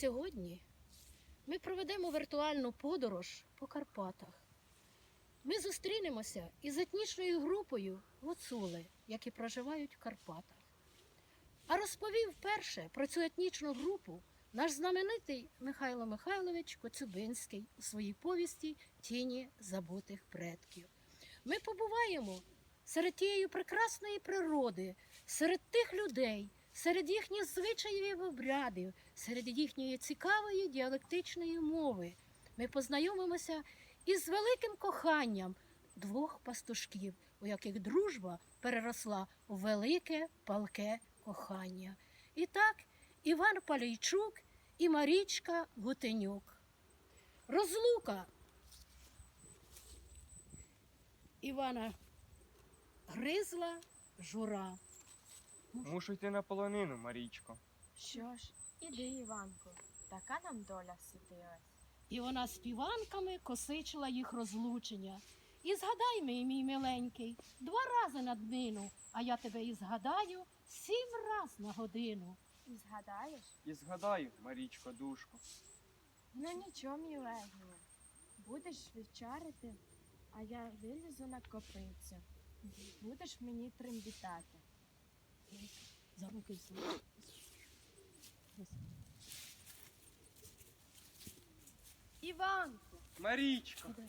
Сьогодні ми проведемо віртуальну подорож по Карпатах. Ми зустрінемося із етнічною групою гуцули, які проживають в Карпатах. А розповів перше про цю етнічну групу наш знаменитий Михайло Михайлович Коцюбинський у своїй повісті Тіні забутих предків. Ми побуваємо серед тієї прекрасної природи, серед тих людей, серед їхніх звичаїв і обрядів, серед їхньої цікавої діалектичної мови. Ми познайомимося із великим коханням двох пастушків, у яких дружба переросла у велике палке кохання. І так, Іван Палійчук і Марічка Гутенюк. Розлука Івана гризла жура. Мушу йти на полонину, Марічко. Що ж, іди, Іванко, така нам доля судилась. І вона співанками косичила їх розлучення. І згадай, мій, мій миленький, два рази на днину, а я тебе і згадаю сім раз на годину. І згадаєш? І згадаю, Марічко, душко. Ну нічого, мій. Будеш вечеряти, а я вилізу на копицю. Будеш мені трембітати. За руки взяла. Іванко, Марічко! Куди?